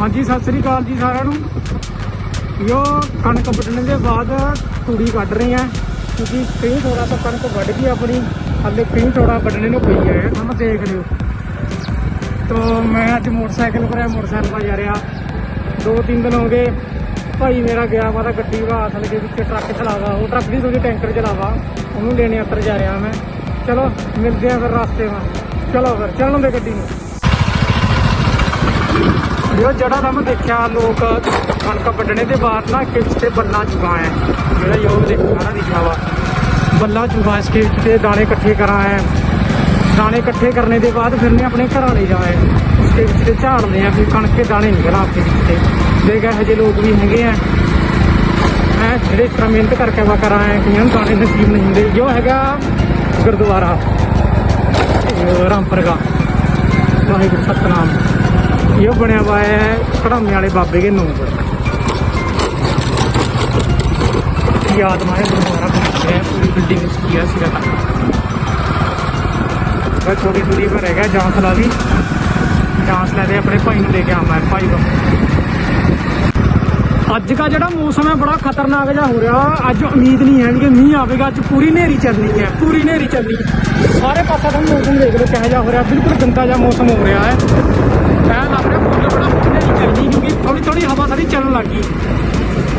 ਹਾਂਜੀ, ਸਤਿ ਸ੍ਰੀ ਅਕਾਲ ਜੀ ਸਾਰਿਆਂ ਨੂੰ। ਯੋ ਕਣਕ ਵੱਢਣ ਦੇ ਬਾਅਦ ਤੂੜੀ ਕੱਢ ਰਹੇ ਆ। ਕਿਉਂਕਿ ਕਈ ਥੋੜਾ ਤਾਂ ਕਣਕ ਵੱਢ ਗਈ ਆਪਣੀ। ਹਾਲੇ ਕਈ ਥੋੜਾ ਵੱਢਣੇ ਨੂੰ ਪਈ ਹੈ ਹਮ ਦੇਖ ਲਿਓ। ਤੋ ਮੈਂ ਅੱਜ ਮੋਟਰਸਾਈਕਲ ਪਰ ਮੋਟਰਸਾਈਕਲ ਪਾ ਜਾ ਰਿਹਾ। ਦੋ ਤਿੰਨ ਦਿਨ ਹੋ ਗਏ। ਭਾਈ ਮੇਰਾ ਗਿਆ ਵਾ ਗੱਡੀ ਵਾ, ਅਸਲ ਦੇ ਵਿੱਚ ਟਰੱਕ ਚਲਾਵਾ। ਉਹ ਟਰੱਕ ਦੀ ਥੋੜੀ ਟੈਂਕਰ ਚਲਾਵਾ। ਉਹਨੂੰ ਲੈਣੇ ਉੱਤਰ ਜਾ ਰਿਹਾ ਮੈਂ। ਚਲੋ, ਮਿਲਦੇ ਆ ਫਿਰ ਰਸਤੇ ਵਿੱਚ ਚਲੋ ਫਿਰ, ਚੱਲਣ ਦੇ ਗੱਡੀ ਨੂੰ। ਜੋ ਜਿਹੜਾ ਨਾ ਮੈਂ ਦੇਖਿਆ, ਲੋਕ ਕਣਕ ਵੱਢਣੇ ਦੇ ਬਾਅਦ ਨਾ ਕਿਸ ਤੇ ਬੱਲਾ ਚੁਗਾ ਹੈ ਜਿਹੜਾ ਯੋਗ ਦੇਖਣਾ ਸਾਰਾ ਲਿਖਿਆ ਵਾ। ਬੱਲਾ ਚੁਗਾ ਇਸ ਕੇ ਤੇ ਦਾਣੇ ਇਕੱਠੇ ਕਰਾਂ ਹੈ ਦਾਣੇ ਇਕੱਠੇ ਕਰਨੇ ਦੇ ਬਾਅਦ ਫਿਰ ਨੇ ਆਪਣੇ ਘਰਾਂ ਲੈ ਜਾਏ ਉਸਕੇ ਵਿੱਚ ਤੇ ਝਾੜਦੇ ਆ ਫਿਰ ਕਣਕ ਕੇ ਦਾਣੇ ਨਿਕਲਾਂ ਆਪਕੇ ਵਿੱਚ ਤੇ। ਦੇਖ, ਇਹੋ ਜਿਹੇ ਲੋਕ ਵੀ ਹੈਗੇ ਆ। ਮੈਂ ਜਿਹੜੇ ਇਸ ਤਰ੍ਹਾਂ ਮਿਹਨਤ ਕਰਕੇ ਵਾ ਕਰਾਂ ਹੈ ਕਈਆਂ ਨੂੰ ਦਾਣੇ ਨਸੀਬ ਨਹੀਂ ਹੁੰਦੇ। ਜੋ ਹੈਗਾ ਗੁਰਦੁਆਰਾ। ਇਹ ਰਾਮਪੁਰ ਦਾ ਵਾਹਿਗੁਰੂ, ਸਤਨਾਮ। ਇਹ ਬਣਿਆ ਵਾ ਹੈ ਕੜਾਮੇ ਵਾਲੇ ਬਾਬੇ ਦੇ ਨਾਮ ਪਰ ਯਾਦ ਮਾਰੇ ਗੁਰਦੁਆਰਾ ਬਣਿਆ ਹੈ ਪੂਰੀ ਬਿਲਡਿੰਗ ਵਿੱਚ ਕੀਆ ਸੀਗਾ? ਤਾਂ ਬਸ ਥੋੜੀ ਦੂਰੀ ਪਰ ਹੈਗਾ ਜਾਂਸਲਾ ਵੀ ਜਾਂਸਲਾ ਦੇ ਆਪਣੇ ਭਾਈ ਨੂੰ ਲੈ ਕੇ ਆਵਾਂ ਭਾਈ ਦਾ ਅੱਜ ਦਾ ਜਿਹੜਾ ਮੌਸਮ ਹੈ ਬੜਾ ਖਤਰਨਾਕ ਜਿਹਾ ਹੋ ਰਿਹਾ। ਅੱਜ ਉਮੀਦ ਨਹੀਂ ਹੈ ਕਿ ਮੀਂਹ ਆਵੇਗਾ ਅੱਜ ਪੂਰੀ ਹਨੇਰੀ ਚੱਲਣੀ ਹੈ ਪੂਰੀ ਹਨੇਰੀ ਚੱਲਣੀ। ਸਾਰੇ ਪਾਸੇ ਦਾ ਮੌਸਮ ਦੇਖ ਲਓ ਕਿਹੋ ਜਿਹਾ ਹੋ ਰਿਹਾ ਬਿਲਕੁਲ ਗੰਦਾ ਜਿਹਾ ਮੌਸਮ ਹੋ ਰਿਹਾ ਹੈ। ਐ ਲੱਗ ਰਿਹਾ ਪੂਰੀ ਬੜਾ ਹਨੇਰੀ ਚੱਲਣੀ ਕਿਉਂਕਿ ਥੋੜੀ ਥੋੜੀ ਹਵਾ ਸਾਰੀ ਚੱਲਣ ਲੱਗ ਗਈ।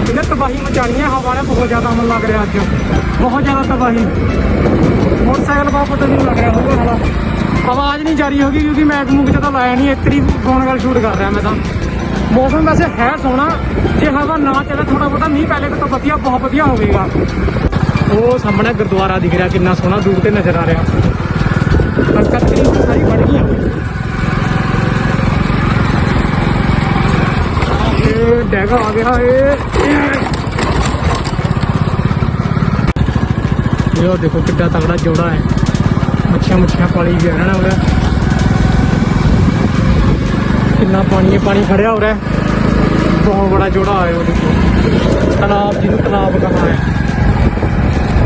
ਇਹਨੇ ਤਬਾਹੀ ਮਚਾਣੀ ਹੈ ਹਵਾ ਨੇ ਬਹੁਤ ਜ਼ਿਆਦਾ ਮਨ ਲੱਗ ਰਿਹਾ ਅੱਜ। ਬਹੁਤ ਜ਼ਿਆਦਾ ਤਬਾਹੀ। ਮੋਟਰਸਾਈਕਲ ਬਾਪ ਪਤਾ ਨਹੀਂ ਲੱਗ ਰਿਹਾ ਹੋਊਗਾ ਹਵਾ। ਆਵਾਜ਼ ਨਹੀਂ ਜਾਰੀ ਹੋਗੀ ਕਿਉਂਕਿ ਮੈਕ ਮੂਕ ਤਾਂ ਲਾਇਆ ਨਹੀਂ, ਇਤਰੀ ਫੋਨ ਨਾਲ ਸ਼ੂਟ ਕਰ ਰਿਹਾ ਮੈਂ ਤਾਂ। ਮੌਸਮ ਵੈਸੇ ਹੈ ਸੋਹਣਾ। ਜੇ ਹਵਾ ਨਾ ਚੱਲੇ ਥੋੜਾ ਬਹੁਤਾ ਮੀਂਹ ਪਹਿਲੇ ਤੋਂ ਵਧੀਆ, ਬਹੁਤ ਵਧੀਆ ਹੋਵੇਗਾ। ਉਹ ਸਾਹਮਣੇ ਗੁਰਦੁਆਰਾ ਦਿਖ ਰਿਹਾ, ਕਿੰਨਾ ਸੋਹਣਾ, ਦੂਰ ਤੇ ਨਜ਼ਰ ਆ ਰਿਹਾ। ਕਣਕਾਂ ਤਕਰੀਬਨ ਸਾਰੀ ਵੜ ਗਈਆਂ। ਇਹ ਡੈਗਾ ਆ ਗਿਆ ਇਹ ਇਹ ਦੇਖੋ ਕਿੱਡਾ ਤਗੜਾ ਜੋੜਾ ਹੈ। ਮੱਛੀਆਂ ਮੱਛੀਆਂ ਪਾਲੀ ਗਿਆ ਰਹਿਣਾ ਹੋ ਰਿਹਾ ਕਿੰਨਾ ਪਾਣੀ ਹੈ, ਪਾਣੀ ਖੜਿਆ ਹੋ ਰਿਹਾ ਬਹੁਤ ਬੜਾ ਜੋੜਾ ਆਇਆ ਉਹ ਦੇਖੋ। ਤਲਾਬ ਜਿਹਨੂੰ ਤਲਾਬ ਕਹਾ ਹੈ।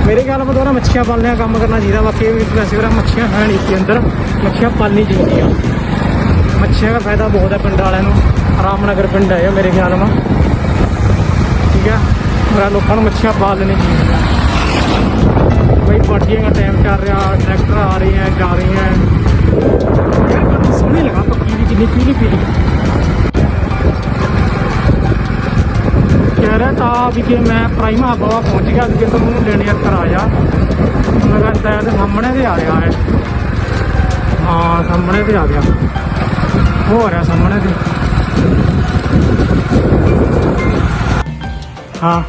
ਮੇਰੇ ਖਿਆਲ ਨਾਲ ਦੁਆਰਾ ਮੱਛੀਆਂ ਪਾਲਣਿਆ ਕੰਮ ਕਰਨਾ ਚਾਹੀਦਾ। ਬਾਕੀ ਇਹ ਵੀ ਵੈਸੇ ਵੀਰਾ ਮੱਛੀਆਂ ਹੈ ਨਹੀਂ ਸੀ ਅੰਦਰ। ਮੱਛੀਆਂ ਪਾਲਣੀ ਚਾਹੀਦੀਆਂ। ਮੱਛੀਆਂ ਦਾ ਫਾਇਦਾ ਬਹੁਤ ਹੈ ਪਿੰਡ ਵਾਲਿਆਂ ਨੂੰ। ਰਾਮਨਗਰ ਪਿੰਡ ਹੈ ਮੇਰੇ ਖਿਆਲ ਨਾਲ। ਠੀਕ ਹੈ? ਮੇਰਾ ਲੋਕਾਂ ਨੂੰ ਮੱਛੀਆਂ ਪਾਲ ਲੈਣੀ ਚਾਹੀਦੀਆਂ। ਬਈ ਪਾਰਟੀਆਂ ਦਾ ਟਾਈਮ ਚੱਲ ਰਿਹਾ ਟਰੈਕਟਰ ਆ ਰਹੇ ਹੈ, ਜਾ ਰਹੇ ਹੈ। ਯਾਰ ਕਣਕ ਸੋਹਣੀ ਲਗਾ ਪੱਕੀ ਵੀ ਕਿੰਨੀ ਪੀਲੀ ਪੀਲੀ ਕਹਿ ਰਿਹਾ ਤਾਂ ਵੀ ਕਿ ਮੈਂ ਪ੍ਰਾਈਮਾ ਹਬਵਾ ਪਹੁੰਚ ਗਿਆ ਕਿ ਤੁਹਾਨੂੰ ਲੈਣੇ ਅੰਦਰ ਆ ਜਾ। ਮੈਂ ਕਹਿੰਦਾ ਸਾਹਮਣੇ ਤੇ ਆ ਰਿਹਾ ਹੈ। ਹਾਂ, ਸਾਹਮਣੇ ਤੇ ਆ ਗਿਆ। ਹੋ ਰਿਹਾ ਸਾਹਮਣੇ ਤੇ। ਹਾਂ।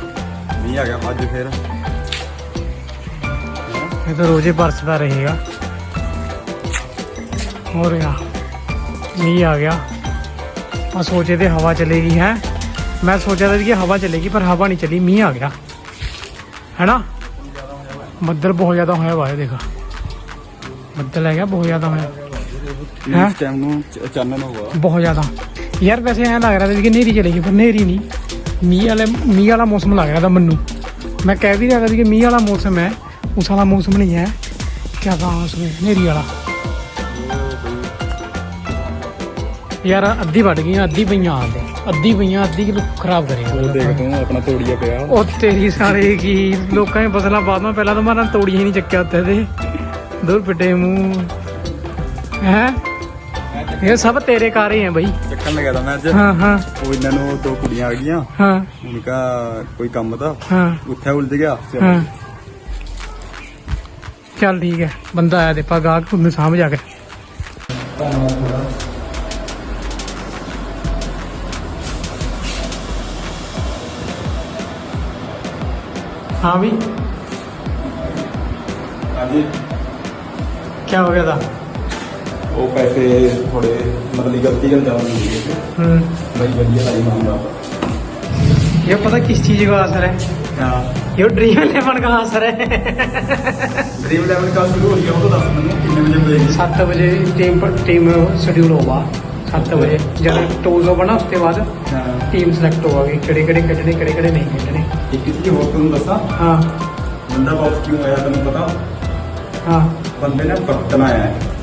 ਮੀਂਹ ਆ ਗਿਆ ਅੱਜ ਫੇਰ। ਇਹ ਤਾਂ ਰੋਜ਼ੇ ਬਰਸਦਾ ਰਹੇਗਾ। ਹੋ ਰਿਹਾ ਮੀਂਹ ਆ ਗਿਆ। ਮੈਂ ਸੋਚੇ ਤੇ ਹਵਾ ਚਲੇਗੀ ਹੈ। ਮੈਂ ਸੋਚਿਆ ਤਾਂ ਕਿ ਹਵਾ ਚਲੇਗੀ ਪਰ ਹਵਾ ਨਹੀਂ ਚੱਲੀ ਮੀਂਹ ਆ ਗਿਆ। ਹੈਨਾ? ਬੱਦਲ ਬਹੁਤ ਜ਼ਿਆਦਾ ਹੋਇਆ ਵਾ ਇਹ ਦੇਖਾ। ਬੱਦਲ ਹੈਗਾ ਬਹੁਤ ਜ਼ਿਆਦਾ ਹੋਇਆ? ਇਸ ਟਾਈਮ ਨੂੰ ਚਾਨਣ ਹੋਗਾ ਬਹੁਤ ਜ਼ਿਆਦਾ। ਯਾਰ ਵੈਸੇ ਐਂ ਲੱਗ ਰਿਹਾ ਸੀ ਕਿ ਨੇਰੀ ਚਲੇਗੀ ਪਰ ਨੇਰੀ ਨਹੀਂ। ਮੀਂਹ ਵਾਲੇ ਮੀਂਹ ਵਾਲਾ ਮੌਸਮ ਲੱਗ ਰਿਹਾ ਤਾਂ ਮੈਨੂੰ। ਮੈਂ ਕਹਿ ਵੀ ਰਿਹਾ ਸੀ ਕਿ ਮੀਂਹ ਵਾਲਾ ਮੌਸਮ ਹੈ ਉਸ ਵਾਲਾ ਮੌਸਮ ਨਹੀਂ ਹੈ। ਕਿਆ ਕਹਾਂ ਉਸमें ਨੇਰੀ ਵਾਲਾ। ਯਾਰ ਅੱਧੀ ਵੱਢ ਗਈਆਂ ਅੱਧੀ ਪਈਆਂ ਆਂਦੇ ਅੱਧੀ ਪਈਆਂ ਅੱਧੀ ਕਿਲੋ ਖਰਾਬ ਕਰੇਗਾ ਉਹ ਦੇਖ ਤੂੰ ਆਪਣਾ ਤੋੜੀਆ ਪਿਆ। ਉਹ ਤੇਰੀ ਸਾਰੇ ਕੀ ਲੋਕਾਂ ਨੇ ਫਸਲਾਂ ਬਾਅਦ ਵਿੱਚ ਪਹਿਲਾਂ ਤਾਂ ਮਾਰਾਂ ਤੋੜੀਆਂ ਹੀ ਨਹੀਂ ਚੱਕਿਆ ਉੱਤੇ ਦੇ ਦੂਰ ਪਿੱਟੇ ਮੂੰਹ। ਹੈ? ਇਹ ਸਭ ਤੇਰੇ ਕਾਰੇ ਹੈ ਬਈ। ਚੱਕਣ ਲੱਗਿਆ ਤਾਂ ਮੈਂ ਅੱਜ। ਹਾਂ ਹਾਂ। ਉਹ ਇਹਨਾਂ ਨੂੰ ਦੋ ਕੁੜੀਆਂ ਆ ਗਈਆਂ। ਹਾਂ। ਉਨਕਾ ਕੋਈ ਕੰਮ ਤਾਂ। ਹਾਂ। ਉੱਥੇ ਉਲਝ ਗਿਆ। ਹਾਂ। ਚੱਲ ਠੀਕ ਹੈ। ਬੰਦਾ ਆਇਆ ਦੇ ਪਾ ਗਾਹਕ ਤੁਹਾਨੂੰ ਸਾਂਭ ਜਾ ਕੇ। ਹਾਂ ਵੀ ਹਾਂਜੀ। ਕੀ ਹੋ ਗਿਆ ਦਾ ਉਹ ਪੈਸੇ ਥੋੜੇ ਮਤਲਬ ਗਲਤੀ ਕਰ ਜਾਵਾਂਗੇ ਹੂੰ ਬਈ ਵਧੀਆ ਲਾਈ ਮਾਮਲਾ ये पता किस चीज का असर है ਹਾਂ ये ड्रीम इलेवन का असर है ਡ੍ਰੀਮ ਲੈਵਲ ਕਾ ਸ਼ੁਰੂ ਹੋ ਗਿਆ ਉਹ ਤਾਂ ਦੱਸ ਮੈਨੂੰ ਕਿੰਨੇ ਵਜੇ ਹੋਏਗੀ सात बजे टीम पर टीम शेड्यूल होगा सात बजे जब टोज होगा ना उसके बाद ਹਾਂ टीम सेलेक्ट होगा कि केड़े केड़े खेडने केड़े केड़े नहीं खेडने ਇੱਕ ਕਿਸੇ ਹੋਰ ਤੁਹਾਨੂੰ ਦੱਸਾਂ हाँ ਬੰਦਾ ਬਾਕਸ ਕਿਉਂ ਆਇਆ ਤੈਨੂੰ ਪਤਾ हाँ ਬੰਦੇ ਨੇ ਵਰਤਣਾ ਹੈ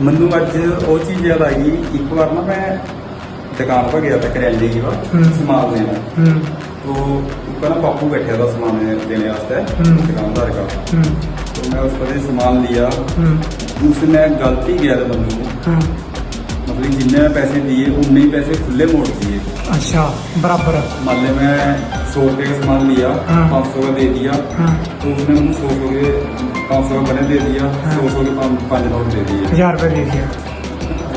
ਮੈਨੂੰ ਅੱਜ ਉਹ ਚੀਜ਼ ਯਾਦ ਆ ਗਈ ਇੱਕ ਵਾਰ ਨਾ ਮੈਂ ਦੁਕਾਨ ਪਰ ਗਿਆ ਤਾਂ ਕਰਿਆਨੇ ਦੀ ਵਾ ਸਮਾਨ ਦੇਣ ਹੂੰ। ਤੋਂ ਇੱਕ ਨਾ ਪਾਪੂ ਬੈਠਿਆ ਦਾ ਸਮਾਨ ਦੇਣ ਵਾਸਤੇ ਹੂੰ। ਦੁਕਾਨਦਾਰ ਦਾ। ਹੂੰ। ਤੋਂ ਮੈਂ ਉਸ ਤੋਂ ਸਮਾਨ ਲਿਆ। ਹੂੰ। ਉਸ ਨੇ ਗਲਤੀ ਗਿਆ ਮੈਨੂੰ। ਹੂੰ। मतलब जितने मैं पैसे दिए उतने ही पैसे खुले मोड़ दिए अच्छा बराबर मान ले मैं सौ रुपये का सामान लिया हाँ। पाँच सौ का दे दिया हाँ तो उसने मुझे सौ सौ के पाँच सौ का बने दे दिया हाँ। सौ सौ के पाँच पाँच नोट दे दिए हजार रुपये दे दिया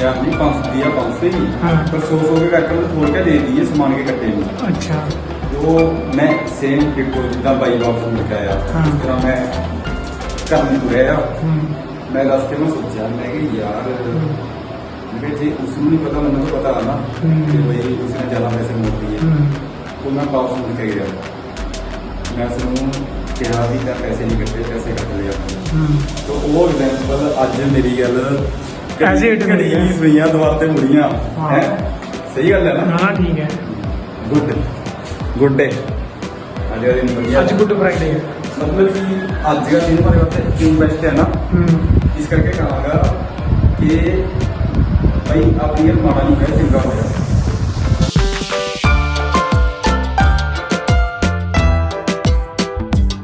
यार नहीं पाँच सौ दिया पाँच सौ ही हाँ। पर सौ सौ के करके मुझे खोल के दे दिए सामान के कट्टे में अच्छा जो मैं सेम डिपो जितना बाई बाप से दिखाया हाँ। उस तरह मैं कर नहीं गया हम्म मैं रास्ते में सोचा मैं कि यार ਜਿਹੜੇ ਜੇ ਉਸ ਨੂੰ ਨਹੀਂ ਪਤਾ ਮੈਨੂੰ ਤਾਂ ਪਤਾ ਨਾ ਕਿ ਬਈ ਉਸ ਨੇ ਜ਼ਿਆਦਾ ਪੈਸੇ ਮੋੜ ਲਏ ਉਹ ਮੈਂ ਪਾਸ ਮੁੜ ਕੇ ਗਿਆ ਮੈਂ ਉਸ ਨੂੰ ਕਿਹਾ ਵੀ ਤਾਂ ਪੈਸੇ ਨਹੀਂ ਕੱਟੇ ਪੈਸੇ ਕੱਟ ਲਿਆ ਤਾਂ ਉਹ ਐਗਜ਼ਾਮਪਲ ਅੱਜ ਮੇਰੀ ਗੱਲ ਐਜ਼ ਇਟ ਮੇਰੀ ਸੁਈਆਂ ਦੁਆਰ ਤੇ ਮੁੜੀਆਂ। ਹੈ। ਸਹੀ ਗੱਲ ਹੈ ਨਾ? ਹਾਂ ਠੀਕ ਹੈ। ਗੁੱਡ। ਗੁੱਡ। ਡੇ ਅੱਜ ਦਾ ਦਿਨ ਵਧੀਆ। ਅੱਜ ਗੁੱਡ ਫਰਾਈਡੇ ਹੈ। ਮਤਲਬ ਕਿ ਅੱਜ ਦਾ ਦਿਨ ਮੇਰੇ ਵਾਸਤੇ ਇਨਵੈਸਟ ਹੈ ਨਾ। ਇਸ ਕਰਕੇ ਕਹਾਂਗਾ ਕਿ ਭਾਈ ਆਪਣੀ ਮਾੜਾ ਨਹੀਂ ਹੋਇਆ ਚੰਗਾ ਹੋਇਆ।